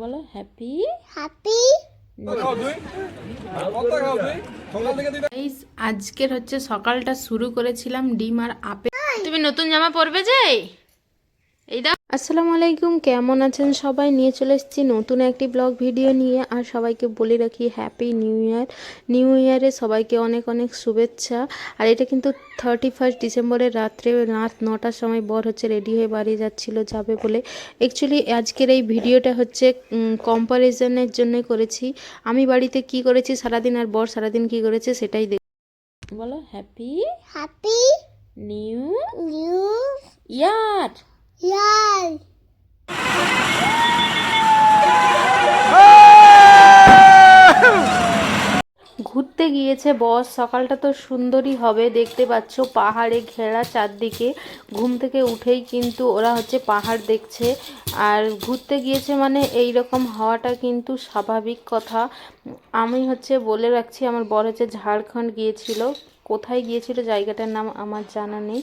বলো happy happy আজকের হচ্ছে সকালটা শুরু করেছিলাম ডিম আর আপেল। তুমি নতুন জামা পরবে যে? এই আসসালামু আলাইকুম কেমন আছেন সবাই? নিয়ে চলে এসেছি নতুন একটি ব্লগ ভিডিও নিয়ে। আর সবাইকে বলে রাখি হ্যাপি নিউ ইয়ার নিউ ইয়ারে সবাইকে অনেক অনেক শুভেচ্ছা। আর এটা কিন্তু থার্টি ফার্স্ট ডিসেম্বরের রাত্রে রাত নটার সময় বর হচ্ছে রেডি হয়ে বাড়ি যাচ্ছিল যাবে বলে। অ্যাকচুয়ালি আজকের এই ভিডিওটা হচ্ছে কম্পারিজনের জন্য করেছি। আমি বাড়িতে কি করেছি সারাদিন আর বর সারাদিন কি করেছে সেটাই দেখ বলো happy happy new new year ঘুরতে গিয়েছে বস, সকালটা তো সুন্দরই হবে, দেখতে পাচ্ছ পাহাড়ে ঘেরা চারদিকে, ঘুম থেকে উঠেই কিন্তু ওরা হচ্ছে পাহাড় দেখছে, আর ঘুরতে গিয়েছে মানে এই রকম হওয়াটা কিন্তু স্বাভাবিক কথা। আমি হচ্ছে বলে রাখছি, আমার বর হচ্ছে ঝাড়খণ্ড গিয়েছিল। কোথায় গিয়েছিল জায়গাটার নাম আমার জানা নেই।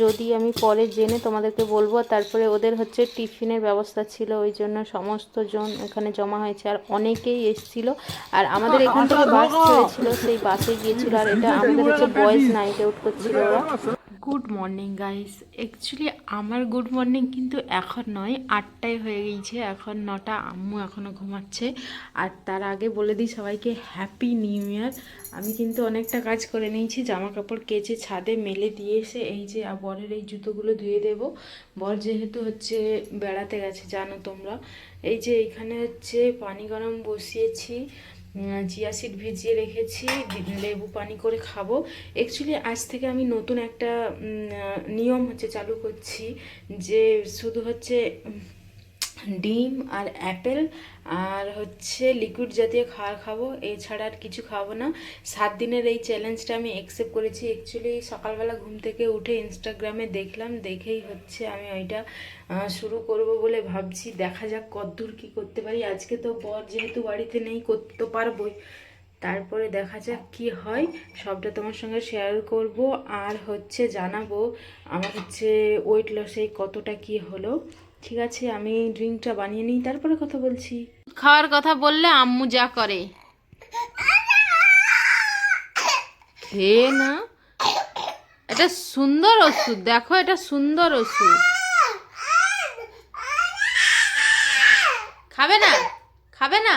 যদি আমি পরে জেনে তোমাদেরকে বলব, তারপরে ওদের হচ্ছে টিফিনের ব্যবস্থা ছিল, ওই জন্য সমস্ত জন এখানে জমা হয়েছে, আর অনেকেই এসছিল। আর আমাদের এখান থেকে বাস ছেড়েছিল, সেই বাসে গিয়েছিল, আর এটা আমাদের হচ্ছে বয়েজ নাইট আউট করছিল ওরা। গুড মর্নিং গাইস অ্যাকচুয়ালি আমার গুড মর্নিং কিন্তু এখন নয়, আটটায় হয়ে গিয়েছে। এখন নটা, আম্মু এখনও ঘুমাচ্ছে। আর তার আগে বলে দিই সবাইকে হ্যাপি নিউ ইয়ার আমি কিন্তু অনেকটা কাজ করে নিয়েছি জামা কাপড় কেচে ছাদে মেলে দিয়ে এসে এই যে বরের এই জুতোগুলো ধুয়ে দেব। বর যেহেতু হচ্ছে বেড়াতে গেছে, জানো তোমরা। এই যে এখানে হচ্ছে পানি গরম বসিয়েছি। চিয়া সিড ভিজিয়ে রেখেছি লেবু পানি করে খাব। অ্যাকচুয়ালি আজ থেকে আমি নতুন একটা নিয়ম হচ্ছে চালু করছি যে শুধু হচ্ছে ডিম আর অ্যাপেল আর হচ্ছে লিকুইড জাতীয় খাবার খাব। এছাড়া আর কিছু খাব না। সাত দিনের এই চ্যালেঞ্জটা আমি অ্যাকসেপ্ট করেছি। অ্যাকচুয়ালি সকালবেলা ঘুম থেকে উঠে ইনস্টাগ্রামে দেখলাম। দেখেই হচ্ছে আমি ওইটা শুরু করব বলে ভাবছি। দেখা যাক কতদূর কী করতে পারি। আজকে তো বর যেহেতু বাড়িতে নেই, করতে পারবোই। তারপরে দেখা যাক কি হয়। সবটা তোমার সঙ্গে শেয়ার করব। আর হচ্ছে জানাব আমার হচ্ছে ওয়েট লসে কতটা কি হলো। ঠিক আছে, আমি ড্রিঙ্কটা বানিয়ে নিই, তারপরে কথা বলছি। খাওয়ার কথা বললে আম্মু যা করে। খেয়ে না, এটা সুন্দর ওষুধ, দেখো এটা সুন্দর ওষুধ। খাবে না? খাবে না?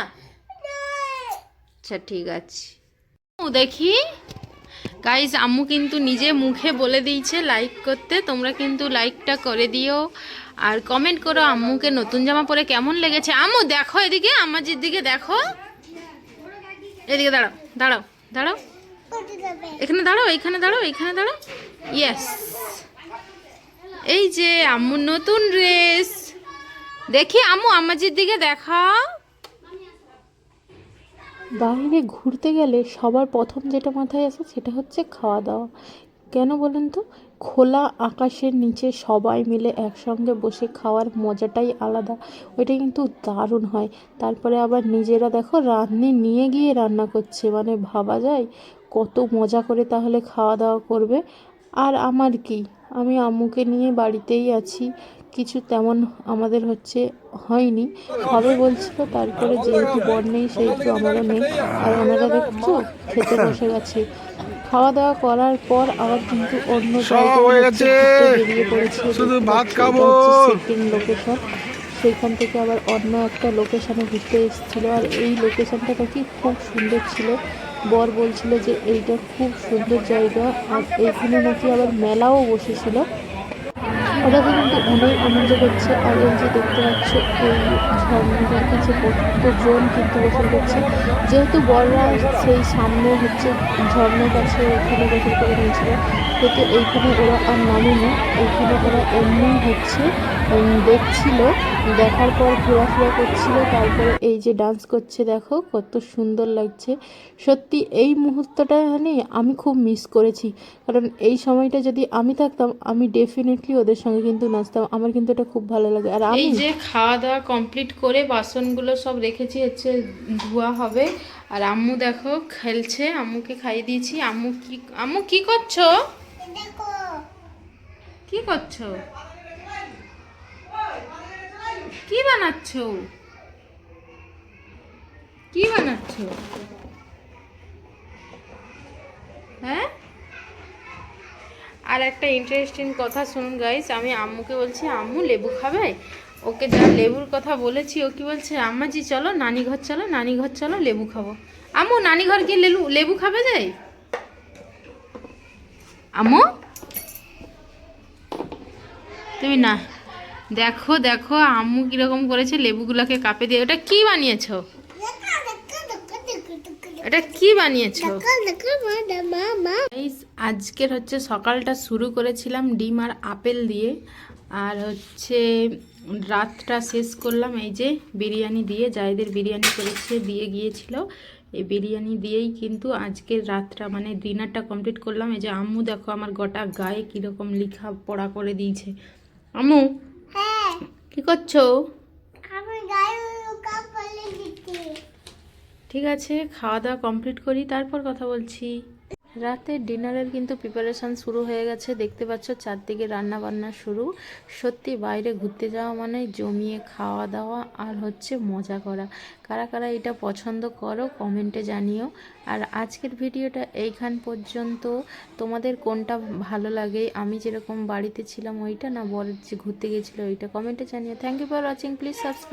আচ্ছা ঠিক আছে। দেখি। গাইজ আম্মু কিন্তু নিজে মুখে বলে দিয়েছে লাইক করতে। তোমরা কিন্তু লাইকটা করে দিও। আর কমেন্ট করো আম্মুকে নতুন জামা পরে কেমন লেগেছে। আম্মু, দেখো এদিকে, আমাজির দিকে দেখো। এদিকে দাঁড়াও দাঁড়াও দাঁড়াও। এখানে দাঁড়াও এখানে দাঁড়াও এখানে দাঁড়াও। ইয়েস এই যে আম্মুর নতুন ড্রেস দেখি আম্মু, আমাজির দিকে দেখাও। বাইরে ঘুরতে গেলে সবার প্রথম যেটা মাথায় আসে সেটা হচ্ছে খাওয়া দাওয়া কেন বলেন তো? খোলা আকাশের নিচে সবাই মিলে একসঙ্গে বসে খাওয়ার মজাটাই আলাদা। ওইটা কিন্তু দারুণ হয়। তারপরে আবার নিজেরা দেখো রান্নি নিয়ে গিয়ে রান্না করছে। মানে ভাবা যায় কত মজা করে তাহলে খাওয়া দাওয়া করবে। আর আমার কি? আমি আম্মুকে নিয়ে বাড়িতেই আছি। কিছু তেমন আমাদের হচ্ছে হয়নি। হবে বলছিল তারপরে যেহেতু বর নেই সেহেতু আমারও নেই। আর ওনারা দেখছ খেতে বসে গেছে। খাওয়া দাওয়া করার পর আবার কিন্তু অন্য বেরিয়ে পড়েছে। সেকেন্ড লোকেশন সেইখান থেকে আবার অন্য একটা লোকেশনে ঘুরতে এসেছিল। আর এই লোকেশনটা নাকি খুব সুন্দর ছিল। বর বলছিল যে এইটা খুব সুন্দর জায়গা। আর এইখানে নাকি আবার মেলাও বসেছিল। ওটাতে কিন্তু অনেক আনন্দ করছে আর এই যে দেখতে পাচ্ছ এই ঝর্ণাটার কাছে কতজন কিন্তু গোসল করছে যেহেতু বড়রা সেই সামনে হচ্ছে ঝর্ণার কাছে ওখানে গোসল করে নিয়েছিল কিন্তু এইখানে ওরা আর নামেনি এইখানে ওরা এমনি হচ্ছে দেখছিল, দেখার পর ঘোরাফেরা করছিল, তারপরে এই যে ডান্স করছে, দেখো কত সুন্দর লাগছে। সত্যি এই মুহূর্তটা মানে আমি খুব মিস করেছি, কারণ এই সময়টা যদি আমি থাকতাম, আমি ডেফিনেটলি ওদের সঙ্গে কিন্তু নাচতাম আমার কিন্তু এটা খুব ভালো লাগে। আর আমি যে খাওয়া দাওয়া কমপ্লিট করে বাসনগুলো সব রেখেছি, হচ্ছে ধোয়া হবে। আর আম্মু দেখো খেলছে, আম্মুকে খাইয়ে দিয়েছি। আম্মু কি আম্মু কি করছ? কি করছ? কি বানাচ্ছো? কি বানাচ্ছ হ্যাঁ আর একটা ইন্টারেস্টিং কথা শুনুন গাইস আমি আম্মুকে বলছি, আম্মু, লেবু খাবে? ওকে যা লেবুর কথা বলেছি, ও কি বলছে, আম্মাজি, চলো নানি ঘর চলো নানি ঘর চলো, লেবু খাব। আম্মু নানি ঘর কি লেবু লেবু খাবে যাই আম্মু? তুমি না, দেখো দেখো, আম্মু কীরকম করেছে লেবুগুলোকে কাপে দিয়ে, ওটা কি বানিয়েছো? এটা কি বানিয়েছো? আজকের হচ্ছে সকালটা শুরু করেছিলাম ডিম আর আপেল দিয়ে। আর হচ্ছে রাতটা শেষ করলাম এই যে বিরিয়ানি দিয়ে যাইদের বিরিয়ানি করেছে দিয়ে গিয়েছিল। এই বিরিয়ানি দিয়েই কিন্তু আজকের রাতটা মানে ডিনারটা কমপ্লিট করলাম। এই যে আম্মু দেখো আমার গোটা গায়ে কীরকম লেখা পড়া করে দিয়েছে। আম্মু হ্যাঁ। কি করছ আমি গায়ে লুকা পলে দিতে ঠিক আছে খাওয়া দাওয়া কমপ্লিট করি, তারপর কথা বলছি। রাতে ডিনারের কিন্তু প্রিপারেশান শুরু হয়ে গেছে, দেখতে পাচ্ছ চারদিকে রান্না বান্না শুরু। সত্যি বাইরে ঘুরতে যাওয়া মানে জমিয়ে খাওয়া দাওয়া আর হচ্ছে মজা করা। কারা কারা এটা পছন্দ করো কমেন্টে জানিও। আর আজকের ভিডিওটা এইখান পর্যন্ত। তোমাদের কোনটা ভালো লাগে, আমি যেরকম বাড়িতে ছিলাম ওইটা না বরের যে ঘুরতে গেছিল ওইটা কমেন্টে জানিও। Thank you for watching please subscribe